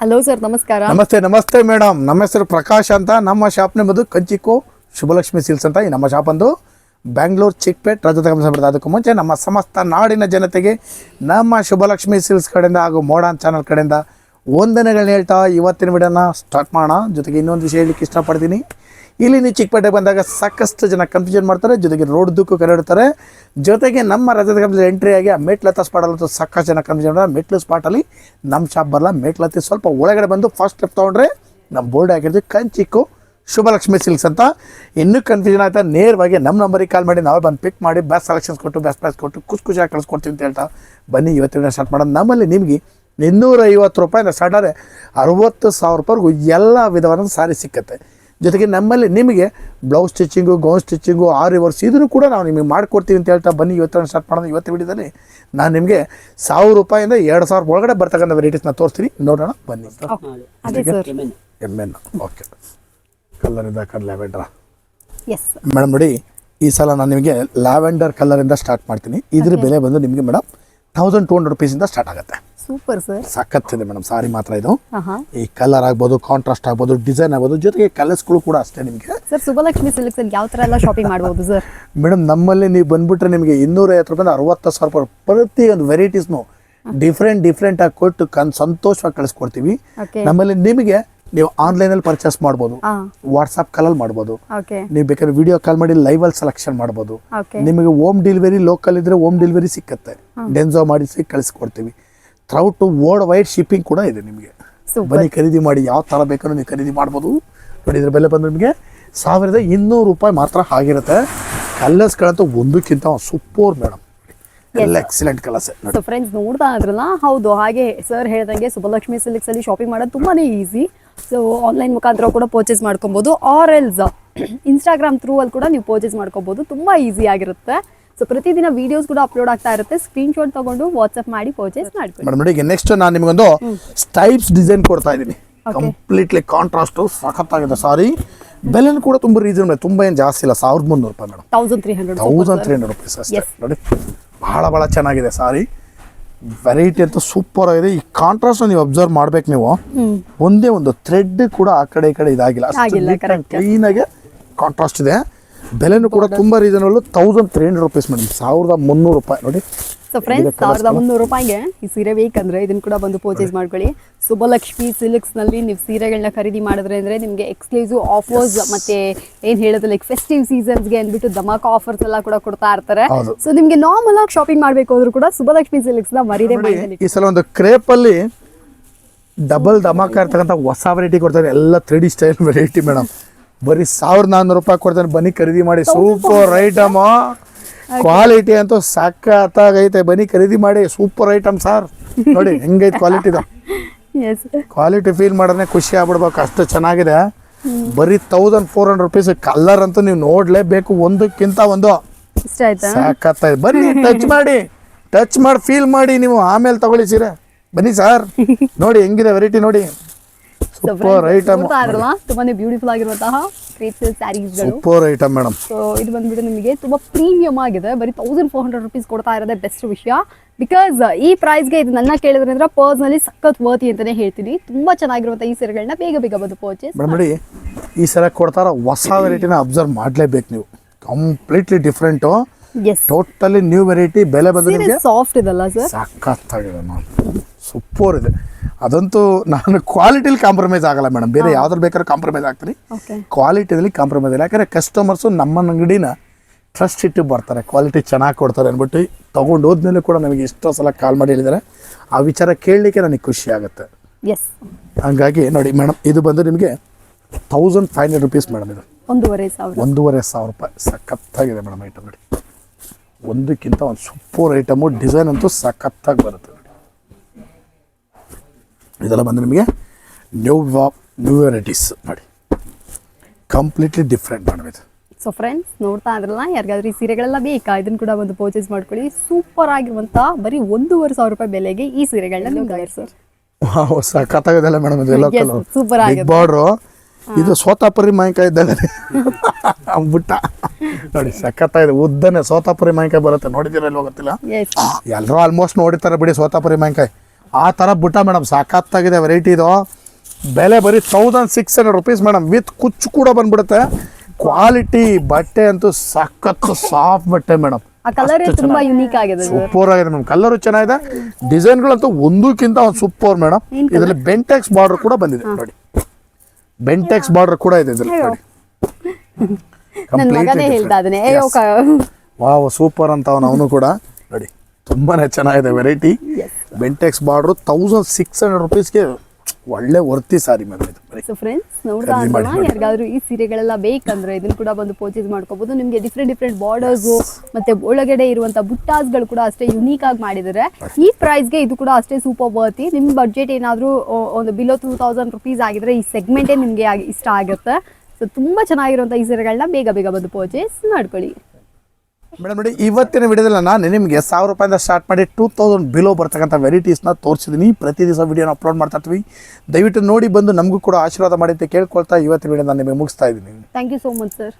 Hello sir ನಮಸ್ಕಾರ ನಮಸ್ತೆ ನಮಸ್ತೆ ಮೇಡಮ್ ನಮ್ಮ ಹೆಸರು ಪ್ರಕಾಶ್ ಅಂತ. ನಮ್ಮ ಶಾಪ್ ಬಂದು ಕಂಚಿಕೋ ಶುಭಲಕ್ಷ್ಮಿ ಸಿಲ್ಸ್ ಅಂತ. ಈ ನಮ್ಮ ಶಾಪ್ ಅಂದು ಬ್ಯಾಂಗ್ಳೂರ್ ಚಿಕ್ಪೇಟ್ ಕಂಪನಿ ಅದಕ್ಕೂ ಮುಂಚೆ ನಮ್ಮ ಸಮಸ್ತ ನಾಡಿನ ಜನತೆಗೆ ನಮ್ಮ ಶುಭಲಕ್ಷ್ಮಿ ಸಿಲ್ಸ್ ಕಡೆಯಿಂದ ಹಾಗೂ ಮೋಡಾನ್ ಚಾನಲ್ ಕಡೆಯಿಂದ ವಂದನೆಗಳನ್ನ ಹೇಳ್ತಾ ಇವತ್ತಿನ ವಿಡಿಯೋನ ಸ್ಟಾರ್ಟ್ ಮಾಡೋಣ. ಜೊತೆಗೆ ಇನ್ನೊಂದು ವಿಷಯ ಹೇಳಲಿಕ್ಕೆ ಇಷ್ಟಪಡ್ತೀನಿ. ಇಲ್ಲಿ ನೀವು ಚಿಕ್ಕಪೇಟೆಗೆ ಬಂದಾಗ ಸಾಕಷ್ಟು ಜನ ಕನ್ಫ್ಯೂಷನ್ ಮಾಡ್ತಾರೆ, ಜೊತೆಗೆ ರೋಡ್ ದುಕ್ಕು ಕರೆಡ್ತಾರೆ. ಜೊತೆಗೆ ನಮ್ಮ ರಜದ ಕಂಪ್ನಿ ಎಂಟ್ರಿ ಆಗಿ ಆ ಮೆಟ್ಲತ್ತ ಸ್ಪಾಟಲ್ಲಂತೂ ಸಾಕಷ್ಟು ಜನ ಕನ್ಫ್ಯೂಷನ್ ಮಾಡ್ತಾರೆ. ಮೆಟ್ಲು ಸ್ಪಾಟಲ್ಲಿ ನಮ್ಮ ಶಾಪ್ ಬರಲ್ಲ ಮೆಟ್ಲತ್ತಿ ಸ್ವಲ್ಪ ಒಳಗಡೆ ಬಂದು ಫಸ್ಟ್ ಸ್ಟೆಪ್ ತೊಗೊಂಡ್ರೆ ನಮ್ಮ ಬೋರ್ಡ್ ಆಗಿರೋದು ಕಂಚಿಕ್ಕು ಶುಭಲಕ್ಷ್ಮಿ ಸಿಲ್ಕ್ಸ್ ಅಂತ. ಇನ್ನೂ ಕನ್ಫ್ಯೂಷನ್ ಆಯ್ತಾ, ನೇರವಾಗಿ ನಮ್ಮ ನಂಬರಿಗೆ ಕಾಲ್ ಮಾಡಿ, ನಾವೇ ಬಂದು ಪಿಕ್ ಮಾಡಿ ಬೆಸ್ಟ್ ಸೆಲೆಕ್ಷನ್ಸ್ ಕೊಟ್ಟು ಬೆಸ್ಟ್ ಪ್ರೈಸ್ ಕೊಟ್ಟು, ಖುಷಿ ಖುಷಿಯಾಗಿ ಕಳಿಸ್ಕೊಡ್ತೀವಿ ಅಂತ ಹೇಳ್ತಾ ಬನ್ನಿ, ಇವತ್ತಿನ ಸ್ಟಾರ್ಟ್ ಮಾಡೋದು ನಮ್ಮಲ್ಲಿ ನಿಮಗೆ ಇನ್ನೂರೈವತ್ತು ರೂಪಾಯಿಂದ ಸ್ಟಾರ್ಟ್ ಆದರೆ ಅರುವತ್ತು ಸಾವಿರ ರೂಪಾಯಿಗೂ ಎಲ್ಲ ವಿಧವಾದ ಸಾರಿ ಸಿಕ್ಕತ್ತೆ. ಜೊತೆಗೆ ನಮ್ಮಲ್ಲಿ ನಿಮಗೆ ಬ್ಲೌಸ್ ಸ್ಟಿಚಿಂಗು ಗೌನ್ ಸ್ಟಿಚಿಂಗು ಆರಿ ರಿವರ್ಸ್ ಇದನ್ನು ಕೂಡ ನಾವು ನಿಮಗೆ ಮಾಡಿಕೊಡ್ತೀವಿ ಅಂತ ಹೇಳ್ತಾ ಬನ್ನಿ. ಇವತ್ತು ಸ್ಟಾರ್ಟ್ ಮಾಡೋದು ಇವತ್ತು ವಿಡಿಯೋದಲ್ಲಿ ನಾನು ನಿಮಗೆ ಸಾವಿರ ರೂಪಾಯಿಂದ ಎರಡು ಸಾವಿರ ಒಳಗಡೆ ಬರ್ತಕ್ಕಂಥ ವೆರೈಟೀಸ್ನ ತೋರಿಸ್ತೀನಿ. ನೋಡೋಣ ಬನ್ನಿ ಅದೇ ಸರ್. ಎಂ ಎನ್ ಓಕೆ ಕಲ್ಲರಿಂದ ಕರ್ ಲ್ಯಾವೆಂಡ್ರಾ? ಎಸ್ ಮೇಡಮ್ ನೋಡಿ ಈ ಸಲ ನಾನು ನಿಮಗೆ ಲ್ಯಾವೆಂಡರ್ ಕಲರಿಂದ ಸ್ಟಾರ್ಟ್ ಮಾಡ್ತೀನಿ. ಇದ್ರ ಬೆಲೆ ಬಂದು ನಿಮಗೆ ಮೇಡಮ್ ತೌಸಂಡ್ ಟು ಹಂಡ್ರೆಡ್ ರುಪೀಸಿಂದ ಸ್ಟಾರ್ಟ್ ಆಗುತ್ತೆ. Super sir. ಸಖತ್ತಿದೆ ಮೇಡಮ್ ಸಾರಿ ಮಾತ್ರ ಇದು. ಈ ಕಲರ್ ಆಗ್ಬೋದು ಕಾಂಟ್ರಾಸ್ಟ್ ಆಗ್ಬೋದು ಡಿಸೈನ್ ಆಗ್ಬೋದು ಜೊತೆಗೆ ಕಲರ್ಸ್ಗಳು ಕೂಡ ಅಷ್ಟೇ ನಿಮಗೆ. ಸರ್ ಸುಬ್ಬಲಕ್ಷ್ಮಿ ಸಿಲ್ಕ್ಸ್ ಅಲ್ಲಿ ಯಾವ ತರ ಎಲ್ಲ ಶಾಪಿಂಗ್ ಮಾಡಬಹುದು ಸರ್? ಮೇಡಮ್ ನಮ್ಮಲ್ಲಿ ನೀವು ಬಂದ್ಬಿಟ್ರೆ ನಿಮಗೆ ಇನ್ನೂರ ಐವತ್ತು ರೂಪಾಯಿಂದ ಅರವತ್ತು ಸಾವಿರ ರೂಪಾಯಿ ಪ್ರತಿ ಒಂದು ವೆರೈಟೀಸ್ನು ಡಿಫ್ರೆಂಟ್ ಡಿಫ್ರೆಂಟ್ ಆಗಿ ಕೊಟ್ಟು ಕನ್ ಸಂತೋಷವಾಗಿ ಕಳಿಸ್ಕೊಡ್ತೀವಿ. ನಮ್ಮಲ್ಲಿ ನಿಮಗೆ ನೀವು ಆನ್ಲೈನ್ ಅಲ್ಲಿ ಪರ್ಚೇಸ್ ಮಾಡಬಹುದು ವಾಟ್ಸ್ಆಪ್ ಕಾಲ್ ಅಲ್ಲಿ ಮಾಡಬಹುದು ನೀವು ಬೇಕಾದ್ರೆ ವಿಡಿಯೋ ಕಾಲ್ ಮಾಡಿ ಲೈವ್ ಅಲ್ಲಿ ಸೆಲೆಕ್ಷನ್ ಮಾಡಬಹುದು ನಿಮಗೆ ಹೋಮ್ ಡೆಲಿವರಿ ಲೋಕಲ್ ಇದ್ರೆ ಹೋಮ್ ಡೆಲಿವರಿ ಸಿಕ್ಕತ್ತೆ. ಡೆನ್ಸೋ ಮಾಡಿಸಿ ಕಳಿಸ್ಕೊಡ್ತೀವಿ. ಥ್ರೌಟ್ ವರ್ಲ್ಡ್ ವೈಡ್ ಶಿಪ್ಪಿಂಗ್ ಕೂಡ ಇದೆ ನಿಮಗೆ. ಬನ್ನಿ ಖರೀದಿ ಮಾಡಿ ಯಾವ ಥರ ಬೇಕಾದ್ರೂ ನೀವು ಖರೀದಿ ಮಾಡ್ಬೋದು. ನೋಡಿ ಇದ್ರ ಬೆಲೆ ಬಂದು ನಿಮಗೆ ಸಾವಿರದ ಇನ್ನೂರು ರೂಪಾಯಿ ಮಾತ್ರ ಆಗಿರುತ್ತೆ. ಕಲರ್ಸ್ಗಳಂತೂ ಒಂದಕ್ಕಿಂತ ಸೂಪರ್ ಮೇಡಮ್ ಎಲ್ಲ ಎಕ್ಸಲೆಂಟ್ ಕಲರ್ಸ್ ಸೊ ಫ್ರೆಂಡ್ಸ್ ನೋಡ್ತಾ ಇದ್ರಲ್ಲ? ಹೌದು ಹಾಗೆ ಸರ್ ಹೇಳ್ದಂಗೆ ಸುಬ್ಬಲಕ್ಷ್ಮಿ ಸಿಲ್ಕ್ಸ್ ಅಲ್ಲಿ ಶಾಪಿಂಗ್ ಮಾಡೋದು ತುಂಬಾನೇ ಈಸಿ ಸೊ ಆನ್ಲೈನ್ ಮುಖಾಂತರ ಕೂಡ ಪರ್ಚೇಸ್ ಮಾಡ್ಕೊಬೋದು. ಆರ್ ಎಲ್ಸ್ ಇನ್ಸ್ಟಾಗ್ರಾಮ್ ಥ್ರೂ ಅಲ್ಲಿ ಕೂಡ ನೀವು ಪರ್ಚೇಸ್ ಮಾಡ್ಕೋಬಹುದು ತುಂಬಾ ಈಸಿ ಆಗಿರುತ್ತೆ. ಸೊ ಪ್ರತಿದಿನ ವಿಡಿಯೋಸ್ ಕೂಡ ಅಪ್ಲೋಡ್ ಆಗ್ತಾ ಇರುತ್ತೆ. ಸ್ಕ್ರೀನ್ ಶಾಟ್ ತಗೊಂಡು ವಾಟ್ಸ್ಆಪ್ ಮಾಡಿ ಪರ್ಚೇಸ್ ಮಾಡ್ಕೊಳ್ಳಿ. ಮೇಡಮ್ ನೋಡಿ ನೆಕ್ಸ್ಟ್ ನಾನು ನಿಮಗೊಂದು ಸ್ಟೈಪ್ಸ್ ಡಿಸೈನ್ ಕೊಡ್ತಾ ಇದ್ದೀನಿ. ಕಂಪ್ಲೀಟ್ಲಿ ಕಾಂಟ್ರಾಸ್ಟು ಸಖತ್ತಾಗಿದೆ ಸಾರಿ ಬೆಲೆನೂ ಕೂಡ ತುಂಬ ರೀಸನಬಲ್ ತುಂಬ ಏನು ಜಾಸ್ತಿ ಇಲ್ಲ ಸಾವಿರದ ಮುನ್ನೂರು ರೂಪಾಯಿ madam thousand three hundred thousand three hundred rupees ಅಷ್ಟೇ. ನೋಡಿ ಭಾಳ ಭಾಳ ಚೆನ್ನಾಗಿದೆ ಸಾರಿ ವೆರೈಟಿ ಅಂತ ಸೂಪರ್ ಆಗಿದೆ. ಈ ಕಾಂಟ್ರಾಸ್ಟ್ ನೀವು ಅಬ್ಸರ್ವ್ ಮಾಡ್ಬೇಕು ನೀವು. ಒಂದೇ ಒಂದು ಥ್ರೆಡ್ ಕೂಡ ಆ ಕಡೆ ಈ ಕಡೆ ಇದಾಗಿಲ್ಲ. ಕ್ಲೀನ್ ಆಗಿ ಕಾಂಟ್ರಾಸ್ಟ್ ಇದೆ. ಬೆಲೆನೂ ಕೂಡ ತುಂಬಾ reasonable thousand three hundred rupees madam ಸಾವಿರದ ಮುನ್ನೂರು ರೂಪಾಯಿ. ನೋಡಿ. ಸೊ ಫ್ರೆಂಡ್ಸ್ ಸಾವಿರದ ಮುನ್ನೂರು ರೂಪಾಯಿಗೆ ಈ ಸೀರೆ ಬೇಕಂದ್ರೆ ಇದನ್ನು ಕೂಡ ಬಂದು ಪರ್ಚೇಸ್ ಮಾಡ್ಕೊಳ್ಳಿ. ಸುಬ್ಬಲಕ್ಷ್ಮಿ ಸಿಲ್ಕ್ಸ್ನಲ್ಲಿ ನೀವು ಸೀರೆಗಳನ್ನ ಖರೀದಿ ಮಾಡಿದ್ರೆ ಅಂದ್ರೆ ನಿಮಗೆ ಎಕ್ಸ್ಕ್ಲೂಸಿವ್ ಆಫರ್ಸ್ ಮತ್ತೆ ಏನು ಹೇಳೋದು ಲೈಕ್ ಫೆಸ್ಟಿವ್ ಸೀಸನ್ಸ್ಗೆ ಅಂದ್ಬಿಟ್ಟು ಧಮಾಕ ಆಫರ್ಸ್ ಎಲ್ಲ ಕೂಡ ಕೊಡ್ತಾ ಇರ್ತಾರೆ. ಸೊ ನಿಮಗೆ ನಾರ್ಮಲ್ ಆಗಿ ಶಾಪಿಂಗ್ ಮಾಡಬೇಕು ಅಂದ್ರೂ ಕೂಡ ಸುಬ್ಬಲಕ್ಷ್ಮಿ ಸಿಲ್ಕ್ಸ್ನ ಮರಿದೇ ಮಾಡಿ ಈ ಸಲ ಒಂದು ಕ್ರೇಪ್ ಅಲ್ಲಿ ಡಬಲ್ ಧಮಾಕ ಇರ್ತಕ್ಕಂಥ ಹೊಸ ವೆರೈಟಿ ಕೊಡ್ತಾರೆ. ಎಲ್ಲ three D style variety madam ಬರೀ ಸಾವಿರದ ನಾನ್ನೂರು ರೂಪಾಯಿ ಕೊಡ್ತಾನೆ. ಬನ್ನಿ ಖರೀದಿ ಮಾಡಿ. ಸೂಪರ್ ಐಟಮ್ ಕ್ವಾಲಿಟಿ ಅಂತೂ ಸಖತ್ತಾಗೈತೆ ಬನ್ನಿ ಖರೀದಿ ಮಾಡಿ. ಸೂಪರ್ ಐಟಮ್ ಸರ್ ನೋಡಿ ಹೆಂಗೈತೆ ಕ್ವಾಲಿಟಿ ಕ್ವಾಲಿಟಿ ಫೀಲ್ ಮಾಡಿದ್ರೆ ಖುಷಿ ಆಗ್ಬಿಡ್ಬೇಕು. ಅಷ್ಟು ಚೆನ್ನಾಗಿದೆ. ಬರೀ thousand four hundred rupees colour ಅಂತೂ ನೀವು ನೋಡ್ಲೇಬೇಕು. ಒಂದಕ್ಕಿಂತ ಒಂದು. ಸಾಕತ್ತಾಯ್ತು ಬನ್ನಿ ಟಚ್ ಮಾಡಿ. ಟಚ್ ಮಾಡಿ ಫೀಲ್ ಮಾಡಿ ನೀವು. ಆಮೇಲೆ ತಗೊಳ್ಳಿ ಸೀರೆ. ಬನ್ನಿ ಸರ್ ನೋಡಿ ಹೆಂಗಿದೆ ವೆರೈಟಿ ನೋಡಿ. ಸೂಪರ್ ಐಟಮ್ ತುಂಬಾನೇ ಬ್ಯೂಟಿಫುಲ್ ಆಗಿರುವಂತಹ ಕ್ರೇಪ್ ಸಿಲ್ಕ್ ಸ್ಯಾರೀಸ್ಗಳು ಸೂಪರ್ ಐಟಮ್ ಮೇಡಮ್ ಸೊ ಇದು ಬಂದ್ಬಿಟ್ಟು ನಿಮಗೆ ತುಂಬಾ ಪ್ರೀಮಿಯಂ ಆಗಿದೆ. ಬರೀ ತೌಸಂಡ್ ಫೋರ್ ಹಂಡ್ರೆಡ್ ರುಪೀಸ್ ಕೊಡ್ತಾ ಇರೋದೇ ಬೆಸ್ಟ್ ವಿಷಯ. ಬಿಕಾಸ್ ಈ ಪ್ರೈಸ್ಗೆ ಇದು ನನ್ನ ಕೇಳಿದ್ರೆ ಅಂದ್ರೆ ಪರ್ಸ್ನಲಿ ಸಖತ್ ವರ್ತಿ ಅಂತಾನೆ ಹೇಳ್ತೀನಿ. ತುಂಬಾ ಚೆನ್ನಾಗಿರುವಂತ ಈ ಸೀರೆಗಳನ್ನ ಬೇಗ ಬೇಗ ಬಂದು ಪರ್ಚೇಸ್ ಮೇಡಮ್ ನೋಡಿ ಈ ಸಲ ಕೊಡ್ತಾರ ಹೊಸ ವೆರೈಟಿನ ಅಬ್ಸರ್ವ್ ಮಾಡಲೇಬೇಕು ನೀವು. Completely different totally new variety ಬೆಲೆ ಬಂದ್ರೆ ಸೀರೆ ಸಾಫ್ಟ್ ಇದಲ್ಲ ಸರ್ ಸಖತ್ತಾಗಿದೆ ಸೂಪರ್ ಇದೆ. ಅದಂತೂ ನಾನು ಕ್ವಾಲಿಟಿಲಿ ಕಾಂಪ್ರಮೈಸ್ ಆಗಲ್ಲ ಮೇಡಮ್ ಬೇರೆ ಯಾವ್ದ್ರ ಬೇಕಾದ್ರೂ ಕಾಂಪ್ರಮೈಸ್ ಆಗ್ತೀನಿ. ಕ್ವಾಲಿಟಿಯಲ್ಲಿ ಕಾಂಪ್ರಮೈಸ್ ಇಲ್ಲ. ಯಾಕಂದರೆ ಕಸ್ಟಮರ್ಸು ನಮ್ಮ ಅಂಗಡಿನ ಟ್ರಸ್ಟ್ ಇಟ್ಟು ಬರ್ತಾರೆ. ಕ್ವಾಲಿಟಿ ಚೆನ್ನಾಗಿ ಕೊಡ್ತಾರೆ ಅಂದ್ಬಿಟ್ಟು ತೊಗೊಂಡು ಹೋದ್ಮೇಲೆ ಕೂಡ ನಮಗೆ ಎಷ್ಟೋ ಸಲ ಕಾಲ್ ಮಾಡಿ ಹೇಳಿದ್ದಾರೆ. ಆ ವಿಚಾರ ಕೇಳಲಿಕ್ಕೆ ನನಗೆ ಖುಷಿ ಆಗುತ್ತೆ. ಎಸ್ ಹಂಗಾಗಿ ನೋಡಿ ಮೇಡಮ್ ಇದು ಬಂದು ನಿಮಗೆ thousand five hundred rupees madam ಇದು. ಒಂದೂವರೆ ಸಾವಿರ. ಒಂದೂವರೆ ಸಾವಿರ ರೂಪಾಯಿ. ಸಖತ್ತಾಗಿದೆ ಮೇಡಮ್ ಐಟಮ್ ನೋಡಿ. ಒಂದಕ್ಕಿಂತ ಒಂದು ಸೂಪರ್ ಐಟಮು ಡಿಸೈನ್ ಅಂತೂ ಸಖತ್ತಾಗಿ ಬರುತ್ತೆ. ಇದೆಲ್ಲ ಬಂದು ನಿಮಗೆ ನ್ಯೂ ನ್ಯೂ ವೆರೈಟೀಸ್ ನೋಡಿ. ಕಂಪ್ಲೀಟ್ಲಿ ಡಿಫ್ರೆಂಟ್ ಮೇಡಮ್ ಇದು. ಸೊ ಫ್ರೆಂಡ್ಸ್ ನೋಡ್ತಾ ಇದ್ರಲ್ಲ ಯಾರಿಗಾದ್ರೂ ಈ ಸೀರೆಗಳೆಲ್ಲ ಬೇಕಾ? ಇದನ್ನ ಕೂಡ ಬಂದು ಪರ್ಚೇಸ್ ಮಾಡ್ಕೊಳ್ಳಿ. ಸೂಪರ್ ಆಗಿರುವಂತ ಬರೀ ಒಂದೂವರೆ ಸಾವಿರ ರೂಪಾಯಿ ಬೆಲೆಗೆ ಈ ಸೀರೆಗಳನ್ನ ನಿಮ್ಗೆ ಸರ್ ಸಖತ್ತಾಗಿದೆಲ್ಲ ಮೇಡಮ್ ಇದು ಎಲ್ಲ ಬಿಗ್ ಆಗಿದೆ. ಬಾರ್ಡ್ರು ಇದು ಸೋತಾಪುರಿ ಮಾಯಿಕಾಯಿ ಇದ್ದಾಗ ಬಿಟ್ಟ. ನೋಡಿ ಸಖತ್ತಾಗಿದೆ. ಉದ್ದನೆ ಸೋತಾಪುರಿ ಮಾಯಿಕಾಯಿ ಬರುತ್ತೆ. ನೋಡಿದಿರಲ್ಲ ಗೊತ್ತಿಲ್ಲ? ಎಲ್ಲರೂ ಆಲ್ಮೋಸ್ಟ್ ನೋಡಿರ್ತಾರೆ ಬಿಡಿ ಸೋತಾಪುರಿ ಮಾವಿನಕಾಯಿ. ಆ ಥರ ಬಿಟ್ಟ ಮೇಡಮ್ ಸಾಕತ್ತಾಗಿದೆ ವೆರೈಟಿ ಇದು. ಬೆಲೆ ಬರೀ thousand six hundred rupees madam. With ಕುಚ್ಚು ಕೂಡ ಬಂದ್ಬಿಡುತ್ತೆ. ಕ್ವಾಲಿಟಿ ಬಟ್ಟೆ ಅಂತೂ ಸಖತ್ತು ಸಾಫ್ಟ್ ಬಟ್ಟೆ ಮೇಡಮ್. ಕಲರ್ ಸೂಪರ್ ಆಗಿದೆ ಮೇಡಮ್. ಕಲರು ಚೆನ್ನಾಗಿದೆ. ಡಿಸೈನ್ಗಳಂತೂ ಒಂದಕ್ಕಿಂತ ಒಂದು ಸೂಪರ್ ಮೇಡಮ್. ಇದರಲ್ಲಿ ಬೆಂಟೆಕ್ಸ್ ಬಾರ್ಡರ್ ಕೂಡ ಬಂದಿದೆ. ನೋಡಿ. ಬೆಂಟೆಕ್ಸ್ ಬಾರ್ಡರ್ ಕೂಡ ಇದೆ ಇದರಲ್ಲಿ. ನೋಡಿ. ವಾವ್ ಸೂಪರ್ ಅಂತ ಅವನು ಅವನು ಕೂಡ. ನೋಡಿ ತುಂಬಾನೇ ಚೆನ್ನಾಗಿದೆ variety Bentex border thousand six hundred ರುಪೀಸ್ಗೆ ಒಳ್ಳೆ ವರ್ತಿ ಸಾರಿ ಮ್ಯಾಮ್ ಇದು. ಸೊ ಫ್ರೆಂಡ್ಸ್ ನೋಡ್ತಾ ಇರೋಣ ಯಾರಿಗಾದ್ರೂ ಈ ಸೀರೆಗಳೆಲ್ಲ ಬೇಕಂದ್ರೆ ಇದನ್ನು ಕೂಡ ಬಂದು ಪರ್ಚೇಸ್ ಮಾಡ್ಕೋಬಹುದು ನಿಮಗೆ ಡಿಫ್ರೆಂಟ್ ಡಿಫ್ರೆಂಟ್ ಬಾರ್ಡರ್ಸು ಮತ್ತೆ ಒಳಗಡೆ ಇರುವಂಥ ಬುಟ್ಟಾಸ್ಗಳು ಕೂಡ ಅಷ್ಟೇ ಯುನೀಕ್ ಆಗಿ ಮಾಡಿದ್ದಾರೆ. ಈ ಪ್ರೈಸ್ಗೆ ಇದು ಕೂಡ ಅಷ್ಟೇ ಸೂಪರ್ ಬರ್ತಿ ನಿಮ್ಮ ಬಜೆಟ್ ಏನಾದರೂ ಒಂದು ಬಿಲೋ ಟೂ ತೌಸಂಡ್ ರುಪೀಸ್ ಆಗಿದ್ರೆ ಈ ಸೆಗ್ಮೆಂಟೇ ನಿಮಗೆ ಇಷ್ಟ ಆಗುತ್ತೆ. ಸೊ ತುಂಬ ಚೆನ್ನಾಗಿರುವಂಥ ಈ ಸೀರೆಗಳನ್ನ ಬೇಗ ಬೇಗ ಬಂದು ಪರ್ಚೇಸ್ ಮಾಡ್ಕೊಳ್ಳಿ. ಮೇಡಮ್ ನೋಡಿ, ಇವತ್ತಿನ ವಿಡಿಯೋದಲ್ಲಿ ನಾನು ನಿಮಗೆ ಸಾವಿರ ರೂಪಾಯಿಂದ ಸ್ಟಾರ್ಟ್ ಮಾಡಿ ಟೂ ತೌಸಂಡ್ ಬಿಲೋ ಬರ್ತಕ್ಕಂಥ ವೆರೈಟೀಸ್ನ ತೋರಿಸಿದ್ದೀನಿ. ಪ್ರತಿ ದಿವಸ ವಿಡಿಯೋನ ಅಪ್ಲೋಡ್ ಮಾಡ್ತಾ ಇರ್ತೀವಿ. ದಯವಿಟ್ಟು ನೋಡಿ ಬಂದು ನಮಗೂ ಕೂಡ ಆಶೀರ್ವಾದ ಮಾಡಿ ಅಂತ ಕೇಳ್ಕೊಳ್ತಾ ಇವತ್ತಿನ ವಿಡಿಯೋ ನಾನು ನಿಮಗೆ ಮುಗಿಸ್ತಾ ಇದ್ದೀನಿ. Thank you so much sir